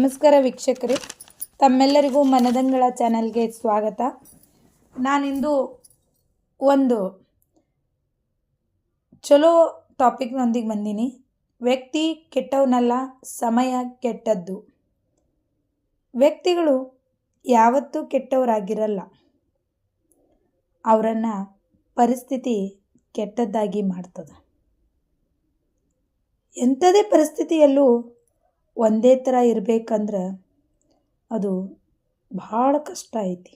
ನಮಸ್ಕಾರ ವೀಕ್ಷಕರೇ. ತಮ್ಮೆಲ್ಲರಿಗೂ ಮನದಂಗಳ ಚಾನಲ್ಗೆ ಸ್ವಾಗತ. ನಾನಿಂದು ಒಂದು ಚಲೋ ಟಾಪಿಕ್ನೊಂದಿಗೆ ಬಂದೀನಿ. ವ್ಯಕ್ತಿ ಕೆಟ್ಟವನಲ್ಲ, ಸಮಯ ಕೆಟ್ಟದ್ದು. ವ್ಯಕ್ತಿಗಳು ಯಾವತ್ತೂ ಕೆಟ್ಟವರಾಗಿರಲ್ಲ. ಅವರನ್ನು ಪರಿಸ್ಥಿತಿ ಕೆಟ್ಟದ್ದಾಗಿ ಮಾಡ್ತದೆ. ಎಂಥದೇ ಪರಿಸ್ಥಿತಿಯಲ್ಲೂ ಒಂದೇ ಥರ ಇರಬೇಕಂದ್ರೆ ಅದು ಭಾಳ ಕಷ್ಟ ಐತಿ.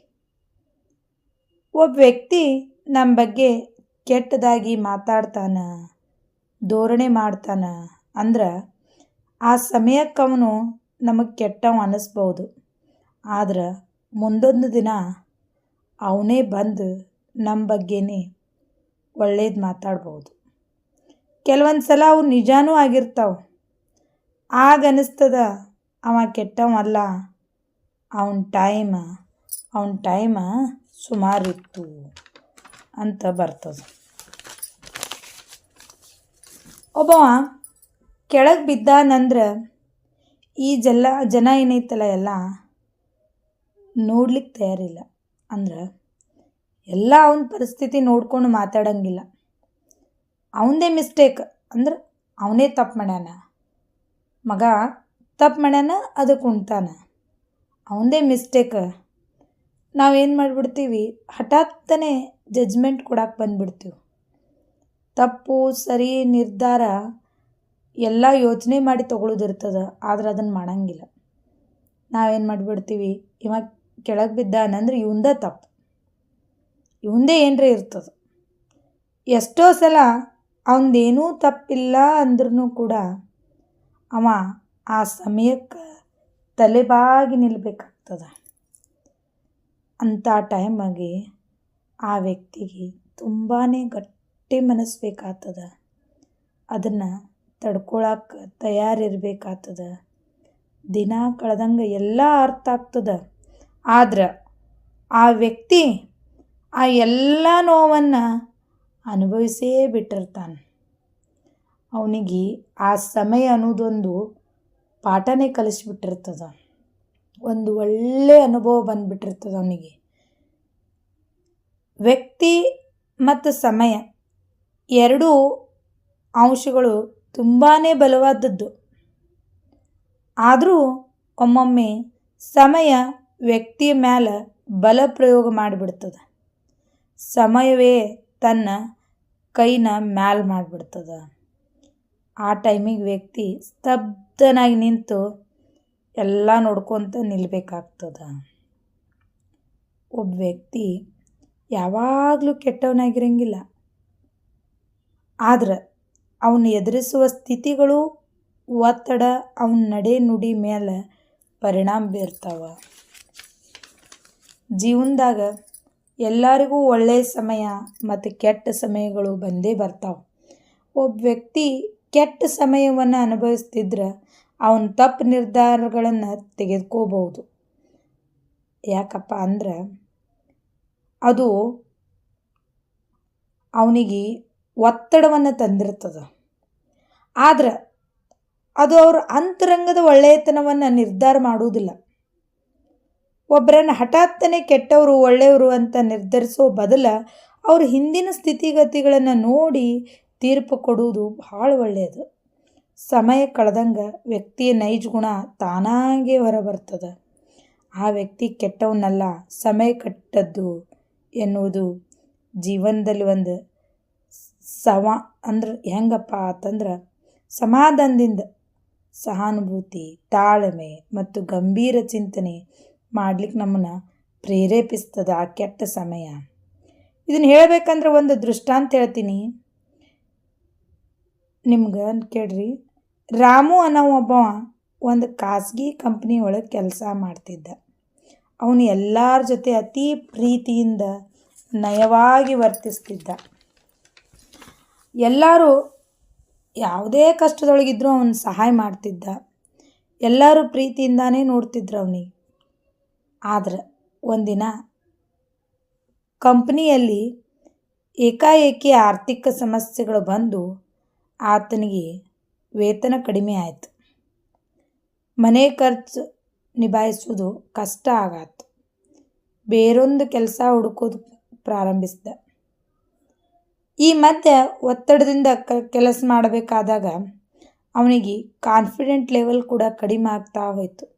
ಒಬ್ಬ ವ್ಯಕ್ತಿ ನಮ್ಮ ಬಗ್ಗೆ ಕೆಟ್ಟದಾಗಿ ಮಾತಾಡ್ತಾನ, ಧೋರಣೆ ಮಾಡ್ತಾನ ಅಂದ್ರೆ ಆ ಸಮಯಕ್ಕೆ ಅವನು ನಮಗೆ ಕೆಟ್ಟವ ಅನ್ನಿಸ್ಬೋದು ಆದ್ರೆ ಮುಂದೊಂದು ದಿನ ಅವನೇ ಬಂದು ನಮ್ಮ ಬಗ್ಗೆನೇ ಒಳ್ಳೇದು ಮಾತಾಡ್ಬೋದು. ಕೆಲವೊಂದು ಸಲ ಅವು ನಿಜಾನೂ ಆಗಿರ್ತಾವೆ. ಆಗ ಅನಿಸ್ತದ ಅವ ಕೆಟ್ಟವಲ್ಲ ಅವನ ಟೈಮ ಅವನ ಟೈಮ ಸುಮಾರಿತ್ತು ಅಂತ ಬರ್ತದ. ಒಬ್ಬವ ಕೆಳಗೆ ಬಿದ್ದಾನಂದ್ರೆ ಈ ಜಲ್ಲ ಜನ ಏನೈತಲ್ಲ ಎಲ್ಲ ನೋಡ್ಲಿಕ್ಕೆ ತಯಾರಿಲ್ಲ. ಅಂದ್ರೆ ಎಲ್ಲ ಅವನ ಪರಿಸ್ಥಿತಿ ನೋಡ್ಕೊಂಡು ಮಾತಾಡಂಗಿಲ್ಲ. ಅವನದೇ ಮಿಸ್ಟೇಕ್ ಅಂದ್ರೆ ಅವನೇ ತಪ್ಪು ಮಾಡ್ಯಾನ. ಮಗ, ತಪ್ಪು ಮಾಡ್ಯಾನ, ಅದಕ್ಕೆ ಉಣ್ತಾನೆ. ಅವನದೇ ಮಿಸ್ಟೇಕ್ ನಾವೇನು ಮಾಡಿಬಿಡ್ತೀವಿ, ಹಠಾತ್ತನೆ ಜಜ್ಮೆಂಟ್ ಕೊಡಕ್ಕೆ ಬಂದ್ಬಿಡ್ತೀವಿ. ತಪ್ಪು, ಸರಿ, ನಿರ್ಧಾರ ಎಲ್ಲ ಯೋಚನೆ ಮಾಡಿ ತೊಗೊಳೋದಿರ್ತದೆ, ಆದ್ರೆ ಅದನ್ನು ಮಾಡಂಗಿಲ್ಲ. ನಾವೇನು ಮಾಡಿಬಿಡ್ತೀವಿ, ಇವ ಕೆಳಗೆ ಬಿದ್ದಾನಂದ್ರೆ ಇವಂದ ತಪ್ಪು. ಇವಂದೇ ಏನರೇ ಇರ್ತದೆ. ಎಷ್ಟೋ ಸಲ ಅವನದೇನೂ ತಪ್ಪಿಲ್ಲ ಅಂದ್ರೂ ಕೂಡ ಅವ ಆ ಸಮಯಕ್ಕೆ ತಲೆಬಾಗಿ ನಿಲ್ಲಬೇಕಾಗ್ತದೆ ಅಂಥ ಟೈಮಾಗಿ ಆ ವ್ಯಕ್ತಿಗೆ ತುಂಬಾ ಗಟ್ಟಿ ಮನಸ್ಸು ಬೇಕಾಗ್ತದ. ಅದನ್ನು ತಡ್ಕೊಳಕ್ಕೆ ತಯಾರಿರ್ಬೇಕಾಗ್ತದ. ದಿನ ಕಳೆದಂಗೆ ಎಲ್ಲ ಅರ್ಥ ಆಗ್ತದ. ಆದ್ರೆ ಆ ವ್ಯಕ್ತಿ ಆ ಎಲ್ಲ ನೋವನ್ನು ಅನುಭವಿಸೇ ಬಿಟ್ಟಿರ್ತಾನೆ. ಅವನಿಗೆ ಆ ಸಮಯ ಅನ್ನೋದೊಂದು ಪಾಠನೇ ಕಲಿಸ್ಬಿಟ್ಟಿರ್ತದ. ಒಂದು ಒಳ್ಳೆಯ ಅನುಭವ ಬಂದುಬಿಟ್ಟಿರ್ತದ ಅವನಿಗೆ. ವ್ಯಕ್ತಿ ಮತ್ತು ಸಮಯ ಎರಡೂ ಅಂಶಗಳು ತುಂಬಾ ಬಲವಾದದ್ದು. ಆದರೂ ಒಮ್ಮೊಮ್ಮೆ ಸಮಯ ವ್ಯಕ್ತಿಯ ಮೇಲೆ ಬಲ ಪ್ರಯೋಗ ಮಾಡಿಬಿಡ್ತದೆ. ಸಮಯವೇ ತನ್ನ ಕೈನ ಮ್ಯಾಲ್ ಮಾಡಿಬಿಡ್ತದೆ. ಆ ಟೈಮಿಗೆ ವ್ಯಕ್ತಿ ಸ್ತಬ್ಧನಾಗಿ ನಿಂತು ಎಲ್ಲ ನೋಡ್ಕೊತ ನಿಲ್ಬೇಕಾಗ್ತದ. ಒಬ್ಬ ವ್ಯಕ್ತಿ ಯಾವಾಗಲೂ ಕೆಟ್ಟವನಾಗಿರಂಗಿಲ್ಲ. ಆದ್ರೆ ಅವನು ಎದುರಿಸುವ ಸ್ಥಿತಿಗಳು, ಒತ್ತಡ, ಅವನ ನಡೆ ನುಡಿ ಮೇಲೆ ಪರಿಣಾಮ ಬೀರ್ತಾವ. ಜೀವನದಾಗ ಎಲ್ಲರಿಗೂ ಒಳ್ಳೆಯ ಸಮಯ ಮತ್ತು ಕೆಟ್ಟ ಸಮಯಗಳು ಬಂದೇ ಬರ್ತಾವೆ. ಒಬ್ಬ ವ್ಯಕ್ತಿ ಕೆಟ್ಟ ಸಮಯವನ್ನು ಅನುಭವಿಸ್ತಿದ್ರೆ ಅವನು ತಪ್ಪು ನಿರ್ಧಾರಗಳನ್ನು ತೆಗೆದುಕೋಬಹುದು. ಯಾಕಪ್ಪ ಅಂದ್ರೆ ಅದು ಅವನಿಗೆ ಒತ್ತಡವನ್ನು ತಂದಿರ್ತದೆ. ಆದ್ರೆ ಅದು ಅವ್ರ ಅಂತರಂಗದ ಒಳ್ಳೆಯತನವನ್ನು ನಿರ್ಧಾರ ಮಾಡುವುದಿಲ್ಲ. ಒಬ್ಬರನ್ನು ಹಠಾತ್ತನೆ ಕೆಟ್ಟವರು, ಒಳ್ಳೆಯವರು ಅಂತ ನಿರ್ಧರಿಸೋ ಬದಲು ಅವ್ರ ಹಿಂದಿನ ಸ್ಥಿತಿಗತಿಗಳನ್ನು ನೋಡಿ ತೀರ್ಪು ಕೊಡುವುದು ಭಾಳ ಒಳ್ಳೆಯದು. ಸಮಯ ಕಳೆದಂಗ ವ್ಯಕ್ತಿಯ ನೈಜ ಗುಣ ತಾನಾಗೇ ಹೊರಬರ್ತದೆ. ಆ ವ್ಯಕ್ತಿ ಕೆಟ್ಟವನಲ್ಲ, ಸಮಯ ಕಟ್ಟದ್ದು ಎನ್ನುವುದು ಜೀವನದಲ್ಲಿ ಒಂದು ಸಮ ಅಂದ್ರೆ ಹೆಂಗಪ್ಪ ಅಂತಂದ್ರೆ ಸಮಾಧಾನದಿಂದ ಸಹಾನುಭೂತಿ, ತಾಳ್ಮೆ ಮತ್ತು ಗಂಭೀರ ಚಿಂತನೆ ಮಾಡ್ಲಿಕ್ಕೆ ನಮ್ಮನ್ನು ಪ್ರೇರೇಪಿಸ್ತದೆ ಆ ಕೆಟ್ಟ ಸಮಯ. ಇದನ್ನು ಹೇಳಬೇಕಂದ್ರೆ ಒಂದು ದೃಷ್ಟಾಂತ ಹೇಳ್ತೀನಿ. ನಿಮ್ಗೆ ಕೇಳ್ರಿ. ರಾಮು ಅನ್ನೋ ಒಬ್ಬವ ಒಂದು ಖಾಸಗಿ ಕಂಪ್ನಿ ಒಳಗೆ ಕೆಲಸ ಮಾಡ್ತಿದ್ದ. ಅವನು ಎಲ್ಲರ ಜೊತೆ ಅತಿ ಪ್ರೀತಿಯಿಂದ ನಯವಾಗಿ ವರ್ತಿಸ್ತಿದ್ದ. ಎಲ್ಲರೂ ಯಾವುದೇ ಕಷ್ಟದೊಳಗಿದ್ರೂ ಅವನು ಸಹಾಯ ಮಾಡ್ತಿದ್ದ. ಎಲ್ಲರೂ ಪ್ರೀತಿಯಿಂದಾನೇ ನೋಡ್ತಿದ್ರು ಅವನಿಗೆ. ಆದ್ರೆ ಒಂದಿನ ಕಂಪ್ನಿಯಲ್ಲಿ ಏಕಾಏಕಿ ಆರ್ಥಿಕ ಸಮಸ್ಯೆಗಳು ಬಂದು ಆತನಿಗೆ ವೇತನ ಕಡಿಮೆ ಆಯಿತು. ಮನೆ ಖರ್ಚು ನಿಭಾಯಿಸೋದು ಕಷ್ಟ ಆಗಾತು. ಬೇರೊಂದು ಕೆಲಸ ಹುಡುಕೋದು ಪ್ರಾರಂಭಿಸಿದ. ಈ ಮಧ್ಯೆ ಒತ್ತಡದಿಂದ ಕ ಕೆಲಸ ಮಾಡಬೇಕಾದಾಗ ಅವನಿಗೆ ಕಾನ್ಫಿಡೆಂಟ್ ಲೆವೆಲ್ ಕೂಡ ಕಡಿಮೆ ಆಗ್ತಾ ಹೋಯಿತು.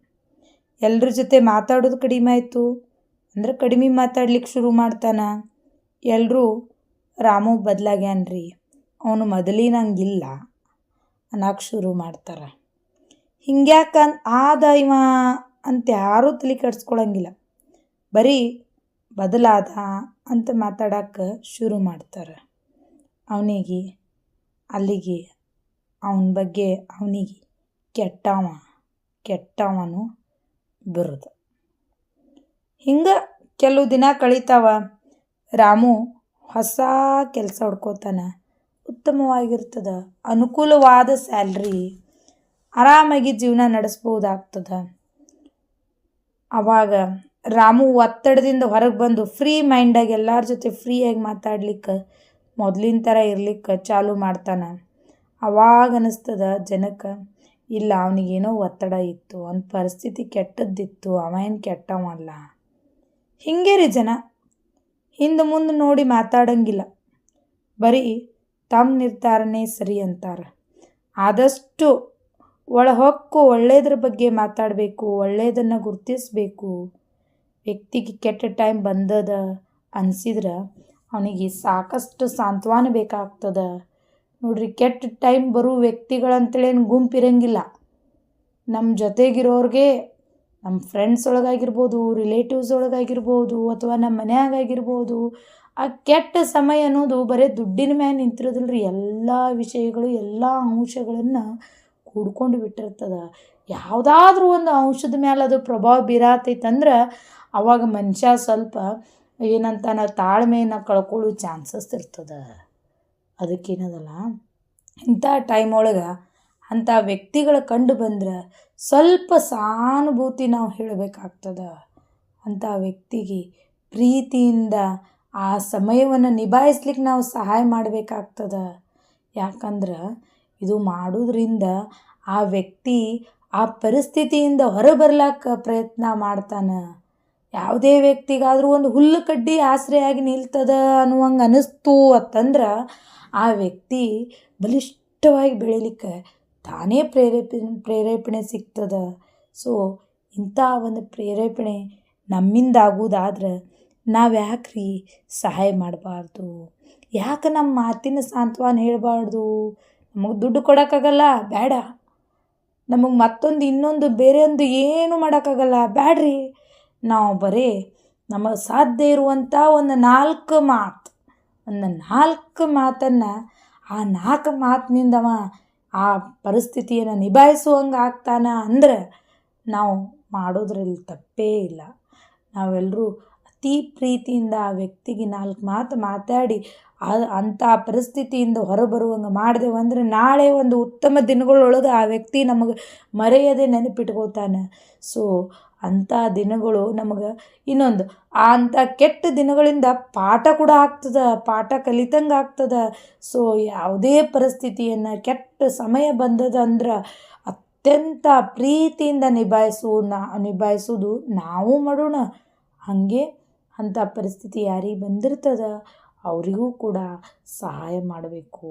ಎಲ್ಲರ ಜೊತೆ ಮಾತಾಡೋದು ಕಡಿಮೆ ಆಯಿತು. ಅಂದ್ರೆ ಕಡಿಮೆ ಮಾತಾಡ್ಲಿಕ್ಕೆ ಶುರು ಮಾಡ್ತಾನೆ. ಎಲ್ಲರೂ ರಾಮು ಬದಲಾಗ್ಯಾನ್ರಿ. ಅವನು ಮೊದಲಿನಂಗಿಲ್ಲ. ಅನ್ನಕ್ಕೆ ಶುರು ಮಾಡ್ತಾರೆ. ಹಿಂಗ್ಯಾಕ ಆದ ಇವ ಅಂತ ಯಾರೂ ತಲೆ ಕೆಡ್ಸ್ಕೊಳಂಗಿಲ್ಲ. ಬರೀ ಬದಲಾದ ಅಂತ ಮಾತಾಡಕ್ಕೆ ಶುರು ಮಾಡ್ತಾರೆ. ಅವನಿಗೆ, ಅಲ್ಲಿಗೆ, ಅವನ ಬಗ್ಗೆ ಅವನಿಗೆ ಕೆಟ್ಟವ, ಕೆಟ್ಟವನು ಬಿರುದು. ಹಿಂಗೆ ಕೆಲವು ದಿನ ಕಳೀತಾವ. ರಾಮು ಹೊಸ ಕೆಲಸ ಹುಡ್ಕೋತಾನೆ. ಉತ್ತಮವಾಗಿರ್ತದ. ಅನುಕೂಲವಾದ ಸ್ಯಾಲ್ರಿ ಆರಾಮಾಗಿ ಜೀವನ ನಡೆಸ್ಬೋದಾಗ್ತದೆ. ಅವಾಗ ರಾಮು ಒತ್ತಡದಿಂದ ಹೊರಗೆ ಬಂದು ಫ್ರೀ ಮೈಂಡಾಗಿ ಎಲ್ಲರ ಜೊತೆ ಫ್ರೀಯಾಗಿ ಮಾತಾಡ್ಲಿಕ್ಕೆ ಮೊದಲಿನ ಥರ ಇರ್ಲಿಕ್ಕೆ ಚಾಲು ಮಾಡ್ತಾನೆ. ಅವಾಗ ಅನ್ನಿಸ್ತದ ಜನಕ್ಕೆ, ಇಲ್ಲ ಅವನಿಗೇನೋ ಒತ್ತಡ ಇತ್ತು, ಅವನ ಪರಿಸ್ಥಿತಿ ಕೆಟ್ಟದ್ದಿತ್ತು, ಅವ ಏನು ಕೆಟ್ಟವಲ್ಲ. ಹಿಂಗೆ ರೀ ಜನ. ಹಿಂದೆ ಮುಂದೆ ನೋಡಿ ಮಾತಾಡಂಗಿಲ್ಲ. ಬರೀ ತಮ್ಮ ನಿರ್ಧಾರನೇ ಸರಿ ಅಂತಾರೆ. ಆದಷ್ಟು ಒಳಹೊಕ್ಕು ಒಳ್ಳೆಯದ್ರ ಬಗ್ಗೆ ಮಾತಾಡಬೇಕು ಒಳ್ಳೆಯದನ್ನು ಗುರುತಿಸಬೇಕು. ವ್ಯಕ್ತಿಗೆ ಕೆಟ್ಟ ಟೈಮ್ ಬಂದದ ಅನಿಸಿದ್ರೆ ಅವನಿಗೆ ಸಾಕಷ್ಟು ಸಾಂತ್ವನ ಬೇಕಾಗ್ತದೆ. ನೋಡ್ರಿ, ಕೆಟ್ಟ ಟೈಮ್ ಬರೋ ವ್ಯಕ್ತಿಗಳಂತೇಳೇನು ಗುಂಪು ಗುಂಪಿರಂಗಿಲ್ಲ ನಮ್ಮ ಜೊತೆಗಿರೋರಿಗೆ ನಮ್ಮ ಫ್ರೆಂಡ್ಸ್ ಒಳಗಾಗಿರ್ಬೋದು ರಿಲೇಟಿವ್ಸ್ ಒಳಗಾಗಿರ್ಬೋದು, ಅಥವಾ ನಮ್ಮ ಮನ್ಯಾಗಾಗಿರ್ಬೋದು ಆ ಕೆಟ್ಟ ಸಮಯ ಅನ್ನೋದು ಬರೀ ದುಡ್ಡಿನ ಮ್ಯಾಲೆ ನಿಂತಿರೋದಿಲ್ಲ ರೀ ಎಲ್ಲ ವಿಷಯಗಳು, ಎಲ್ಲ ಅಂಶಗಳನ್ನು ಕೂಡ್ಕೊಂಡು ಬಿಟ್ಟಿರ್ತದೆ. ಯಾವುದಾದ್ರೂ ಒಂದು ಅಂಶದ ಮೇಲೆ ಅದು ಪ್ರಭಾವ ಬೀರಾತೈತಂದ್ರೆ ಅವಾಗ ಮನುಷ್ಯ ಸ್ವಲ್ಪ ಏನಂತ ನಾವು ತಾಳ್ಮೆಯನ್ನು ಕಳ್ಕೊಳ್ಳೋ ಚಾನ್ಸಸ್ ಇರ್ತದೆ. ಅದಕ್ಕೇನದಲ್ಲ, ಇಂಥ ಟೈಮ್ ಒಳಗೆ ಅಂಥ ವ್ಯಕ್ತಿಗಳ ಕಂಡು ಬಂದ್ರೆ ಸ್ವಲ್ಪ ಸಹಾನುಭೂತಿ ನಾವು ಹೇಳಬೇಕಾಗ್ತದೆ. ಅಂಥ ವ್ಯಕ್ತಿಗೆ ಪ್ರೀತಿಯಿಂದ ಆ ಸಮಯವನ್ನು ನಿಭಾಯಿಸ್ಲಿಕ್ಕೆ ನಾವು ಸಹಾಯ ಮಾಡಬೇಕಾಗ್ತದೆ? ಯಾಕಂದ್ರೆ ಇದು ಮಾಡೋದ್ರಿಂದ ಆ ವ್ಯಕ್ತಿ ಆ ಪರಿಸ್ಥಿತಿಯಿಂದ ಹೊರಬರ್ಲಾಕ ಪ್ರಯತ್ನ ಮಾಡ್ತಾನೆ. ಯಾವುದೇ ವ್ಯಕ್ತಿಗಾದರೂ ಒಂದು ಹುಲ್ಲು ಕಡ್ಡಿ ಆಸರೆಯಾಗಿ ನಿಲ್ತದ ಅನ್ನುವಂಗೆ ಅನ್ನಿಸ್ತು ಅಂತಂದ್ರೆ ಆ ವ್ಯಕ್ತಿ ಬಲಿಷ್ಠವಾಗಿ ಬೆಳಿಲಿಕ್ಕೆ ತಾನೇ ಪ್ರೇರೇಪಿ, ಪ್ರೇರೇಪಣೆ ಸಿಗ್ತದೆ. ಸೊ ಇಂಥ ಒಂದು ಪ್ರೇರೇಪಣೆ ನಮ್ಮಿಂದಾಗುವುದಾದ್ರೆ ನಾವು ಯಾಕೆ ರೀ ಸಹಾಯ ಮಾಡಬಾರ್ದು? ಯಾಕೆ ನಮ್ಮ ಮಾತಿನ ಸಾಂತ್ವನ ಹೇಳಬಾರ್ದು? ನಮಗೆ ದುಡ್ಡು ಕೊಡೋಕ್ಕಾಗಲ್ಲ ಬೇಡ ನಮಗೆ ಮತ್ತೊಂದು ಇನ್ನೊಂದು ಬೇರೆ ಒಂದು ಏನು ಮಾಡೋಕ್ಕಾಗಲ್ಲ ಬೇಡ್ರಿ ನಾವು ಬರೀ ನಮಗೆ ಸಾಧ್ಯ ಇರುವಂಥ ಒಂದು ನಾಲ್ಕು ಮಾತು. ಒಂದು ನಾಲ್ಕು ಮಾತನ್ನು ಆ ನಾಲ್ಕು ಮಾತಿನಿಂದವ ಆ ಪರಿಸ್ಥಿತಿಯನ್ನು ನಿಭಾಯಿಸುವಂಗೆ ಆಗ್ತಾನ ಅಂದ್ರೆ ನಾವು ಮಾಡೋದ್ರಲ್ಲಿ ತಪ್ಪೇ ಇಲ್ಲ. ನಾವೆಲ್ಲರೂ ಅತಿ ಪ್ರೀತಿಯಿಂದ ಆ ವ್ಯಕ್ತಿಗೆ ನಾಲ್ಕು ಮಾತು ಮಾತಾಡಿ ಅಂಥ ಪರಿಸ್ಥಿತಿಯಿಂದ ಹೊರಬರುವಂಗೆ ಮಾಡಿದೆವು ಅಂದರೆ ನಾಳೆ ಒಂದು ಉತ್ತಮ ದಿನಗಳೊಳಗೆ ಆ ವ್ಯಕ್ತಿ ನಮಗೆ ಮರೆಯದೆ ನೆನಪಿಟ್ಕೋತಾನೆ ಸೊ ಅಂಥ ದಿನಗಳು ನಮಗೆ ಇನ್ನೊಂದು, ಆ ಅಂಥ ಕೆಟ್ಟ ದಿನಗಳಿಂದ ಪಾಠ ಕೂಡ ಆಗ್ತದೆ, ಪಾಠ ಕಲಿತಂಗೆ ಆಗ್ತದೆ. ಸೊ, ಯಾವುದೇ ಪರಿಸ್ಥಿತಿಯನ್ನು ಕೆಟ್ಟ ಸಮಯ ಬಂದದಂದ್ರೆ ಅತ್ಯಂತ ಪ್ರೀತಿಯಿಂದ ನಿಭಾಯಿಸು, ನಾ, ನಿಭಾಯಿಸೋದು ನಾವು ಮಾಡೋಣ. ಹಾಗೆ ಅಂಥ ಪರಿಸ್ಥಿತಿ ಯಾರಿಗೆ ಬಂದಿರ್ತದ, ಅವರಿಗೂ ಕೂಡ ಸಹಾಯ ಮಾಡಬೇಕು.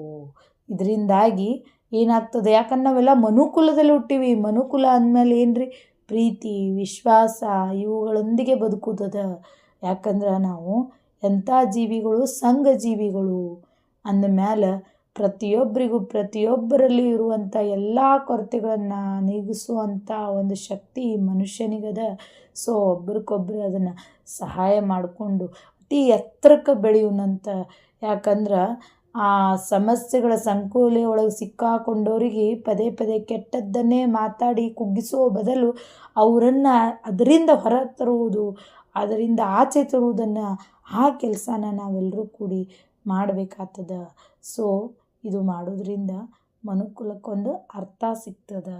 ಇದರಿಂದಾಗಿ ಏನಾಗ್ತದೆ? ಯಾಕಂದ್ರೆ ನಾವೆಲ್ಲ ಮನುಕುಲದಲ್ಲಿ ಹುಟ್ಟೀವಿ. ಮನುಕುಲ ಅಂದಮೇಲೆ ಏನು ರೀ ಪ್ರೀತಿ, ವಿಶ್ವಾಸ ಇವುಗಳೊಂದಿಗೆ ಬದುಕುತ್ತದ ಯಾಕಂದ್ರೆ ನಾವು ಎಂಥ ಜೀವಿಗಳು? ಸಂಘ ಜೀವಿಗಳು. ಅಂದಮೇಲೆ ಪ್ರತಿಯೊಬ್ಬರಿಗೂ ಪ್ರತಿಯೊಬ್ಬರಲ್ಲಿ ಇರುವಂಥ ಎಲ್ಲ ಕೊರತೆಗಳನ್ನು ನೀಗಿಸುವಂಥ ಒಂದು ಶಕ್ತಿ ಮನುಷ್ಯನಿಗದ. ಸೊ ಒಬ್ರಿಗೊಬ್ರು ಅದನ್ನು ಸಹಾಯ ಮಾಡಿಕೊಂಡು ಅತಿ ಎತ್ತರಕ್ಕೆ ಬೆಳೆಯುವಂತ ಯಾಕಂದ್ರೆ ಆ ಸಮಸ್ಯೆಗಳ ಸಂಕೋಲೆ ಒಳಗೆ ಸಿಕ್ಕಾಕೊಂಡವರಿಗೆ ಪದೇ ಪದೇ ಕೆಟ್ಟದ್ದನ್ನೇ ಮಾತಾಡಿ ಕುಗ್ಗಿಸೋ ಬದಲು ಅವರನ್ನು ಅದರಿಂದ ಹೊರ ತರುವುದು, ಅದರಿಂದ ಆಚೆ ತರುವುದನ್ನು ಆ ಕೆಲಸನ ನಾವೆಲ್ಲರೂ ಕೂಡಿ ಮಾಡಬೇಕಾಗ್ತದ. ಸೊ ಇದು ಮಾಡೋದ್ರಿಂದ ಮನುಕುಲಕ್ಕೊಂದು ಅರ್ಥ ಸಿಗ್ತದೆ.